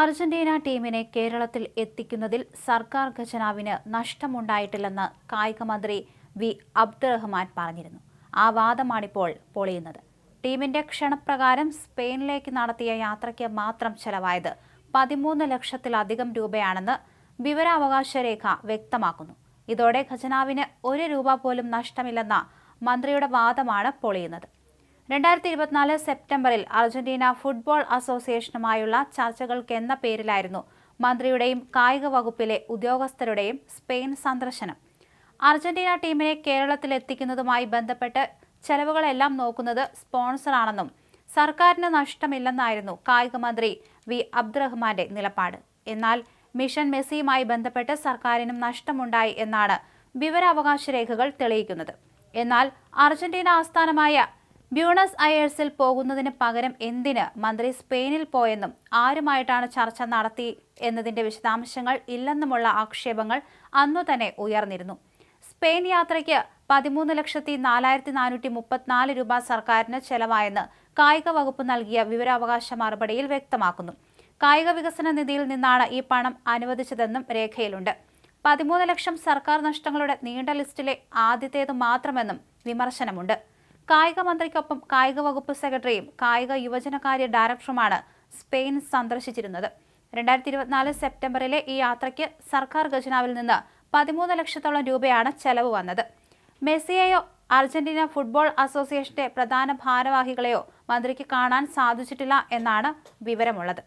Argentina ടീമിനെ കേരളത്തിൽ എത്തിക്കുന്നതിൽ സർക്കാർ ഖജനാവിന് നഷ്ടമുണ്ടായിട്ടില്ലെന്ന് കായിക മന്ത്രി വി അബ്ദുറഹ്മാൻ പറഞ്ഞിരുന്നു. ആ വാദമാണിപ്പോൾ പൊളിയുന്നത്. ടീമിന്റെ ക്ഷണപ്രകാരം സ്പെയിനിലേക്ക് നടത്തിയ യാത്രയ്ക്ക് മാത്രം ചെലവായത് പതിമൂന്ന് ലക്ഷത്തിലധികം രൂപയാണെന്ന് വിവരാവകാശ രേഖ വ്യക്തമാക്കുന്നു. ഇതോടെ ഖജനാവിന് ഒരു രൂപ പോലും നഷ്ടമില്ലെന്ന മന്ത്രിയുടെ വാദമാണ് പൊളിയുന്നത്. രണ്ടായിരത്തി ഇരുപത്തിനാല് സെപ്റ്റംബറിൽ അർജന്റീന ഫുട്ബോൾ അസോസിയേഷനുമായുള്ള ചർച്ചകൾക്കെന്ന പേരിലായിരുന്നു മന്ത്രിയുടെയും കായിക വകുപ്പിലെ ഉദ്യോഗസ്ഥരുടെയും സ്പെയിൻ സന്ദർശനം. അർജന്റീന ടീമിനെ കേരളത്തിൽ എത്തിക്കുന്നതുമായി ബന്ധപ്പെട്ട് ചെലവുകളെല്ലാം നോക്കുന്നത് സ്പോൺസറാണെന്നും സർക്കാരിന് നഷ്ടമില്ലെന്നായിരുന്നു കായിക മന്ത്രി വി അബ്ദുറഹ്മാന്റെ നിലപാട്. എന്നാൽ മിഷൻ മെസ്സിയുമായി ബന്ധപ്പെട്ട് സർക്കാരിനും നഷ്ടമുണ്ടായി എന്നാണ് വിവരാവകാശ രേഖകൾ തെളിയിക്കുന്നത്. എന്നാൽ അർജന്റീന ആസ്ഥാനമായ ബ്യൂണസ് അയേഴ്സിൽ പോകുന്നതിന് പകരം എന്തിന് മന്ത്രി സ്പെയിനിൽ പോയെന്നും ആരുമായിട്ടാണ് ചർച്ച നടത്തി എന്നതിന്റെ വിശദാംശങ്ങൾ ഇല്ലെന്നുമുള്ള ആക്ഷേപങ്ങൾ അന്നു തന്നെ ഉയർന്നിരുന്നു. സ്പെയിൻ യാത്രയ്ക്ക് പതിമൂന്ന് ലക്ഷത്തി നാലായിരത്തി നാനൂറ്റി മുപ്പത്തിനാല് രൂപ സർക്കാരിന് ചെലവായെന്ന് കായിക വകുപ്പ് നൽകിയ വിവരാവകാശ മറുപടിയിൽ വ്യക്തമാക്കുന്നു. കായിക വികസന നിധിയിൽ നിന്നാണ് ഈ പണം അനുവദിച്ചതെന്നും രേഖയിലുണ്ട്. പതിമൂന്ന് ലക്ഷം സർക്കാർ നഷ്ടങ്ങളുടെ നീണ്ട ലിസ്റ്റിലെ ആദ്യത്തേത് മാത്രമെന്നും വിമർശനമുണ്ട്. കായിക മന്ത്രിക്കൊപ്പം കായിക വകുപ്പ് സെക്രട്ടറിയും കായിക യുവജനകാര്യ ഡയറക്ടറുമാണ് സ്പെയിൻ സന്ദർശിച്ചിരുന്നത്. രണ്ടായിരത്തി ഇരുപത്തിനാല് സെപ്റ്റംബറിലെ ഈ യാത്രയ്ക്ക് സർക്കാർ ഖജനാവിൽ നിന്ന് പതിമൂന്ന് ലക്ഷത്തോളം രൂപയാണ് ചെലവ് വന്നത്. മെസ്സിയെയോ അർജന്റീന ഫുട്ബോൾ അസോസിയേഷന്റെ പ്രധാന ഭാരവാഹികളെയോ മന്ത്രിക്ക് കാണാൻ സാധിച്ചിട്ടില്ല എന്നാണ് വിവരമുള്ളത്.